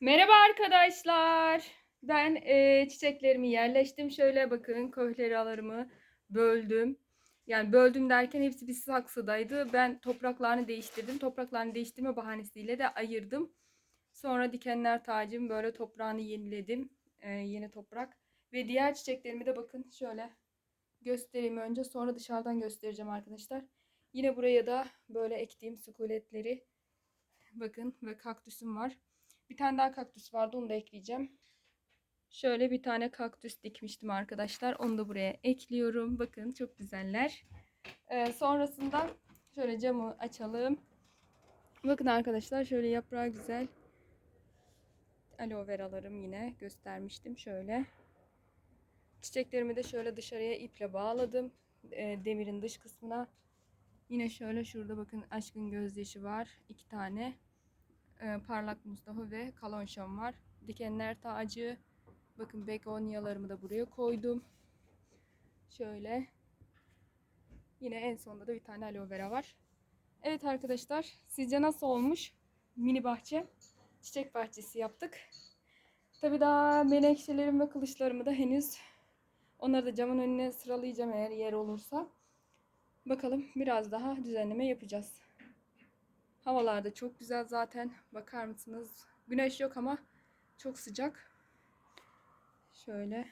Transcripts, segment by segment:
Merhaba arkadaşlar. Ben eee, çiçeklerimi yerleştim. Şöyle bakın kohleralarımı böldüm. Yani böldüm derken hepsi bir saksıdaydı. Ben topraklarını değiştirdim. Topraklarını değiştirme bahanesiyle de ayırdım. Sonra dikenler tacım böyle toprağını yeniledim. Eee, yeni toprak. Ve diğer çiçeklerimi de bakın şöyle göstereyim önce. Sonra dışarıdan göstereceğim arkadaşlar. Yine buraya da böyle ektiğim sukuletleri bakın ve kaktüsüm var. Bir tane daha kaktüs vardı onu da ekleyeceğim. Şöyle bir tane kaktüs dikmiştim arkadaşlar. Onu da buraya ekliyorum. Bakın çok güzeller. Ee, sonrasında şöyle camı açalım. Bakın arkadaşlar şöyle yaprağı güzel. Aloe veralarım yine göstermiştim. Şöyle. Çiçeklerimi de şöyle dışarıya iple bağladım. Ee, demirin dış kısmına. Yine şöyle şurada bakın aşkın gözyaşı var. iki tane e, parlak Mustafa ve kalonşon var. Dikenler tacı. Bakın begonyalarımı da buraya koydum. Şöyle. Yine en sonunda da bir tane aloe vera var. Evet arkadaşlar sizce nasıl olmuş? Mini bahçe. Çiçek bahçesi yaptık. Tabi daha menekşelerim ve kılıçlarımı da henüz onları da camın önüne sıralayacağım eğer yer olursa. Bakalım biraz daha düzenleme yapacağız. Havalar da çok güzel zaten. Bakar mısınız? Güneş yok ama çok sıcak. Şöyle.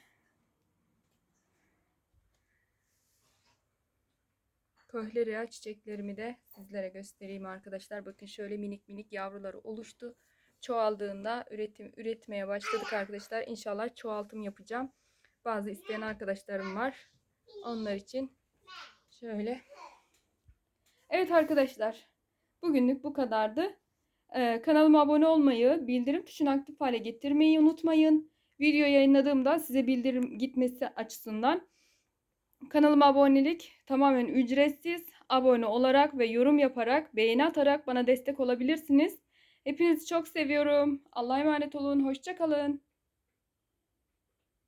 Köhleria çiçeklerimi de sizlere göstereyim arkadaşlar. Bakın şöyle minik minik yavruları oluştu. Çoğaldığında üretim üretmeye başladık arkadaşlar. İnşallah çoğaltım yapacağım. Bazı isteyen arkadaşlarım var. Onlar için şöyle. Evet arkadaşlar. Bugünlük bu kadardı. Ee, kanalıma abone olmayı, bildirim tuşunu aktif hale getirmeyi unutmayın. Video yayınladığımda size bildirim gitmesi açısından kanalıma abonelik tamamen ücretsiz. Abone olarak ve yorum yaparak, beğeni atarak bana destek olabilirsiniz. Hepinizi çok seviyorum. Allah'a emanet olun. Hoşçakalın.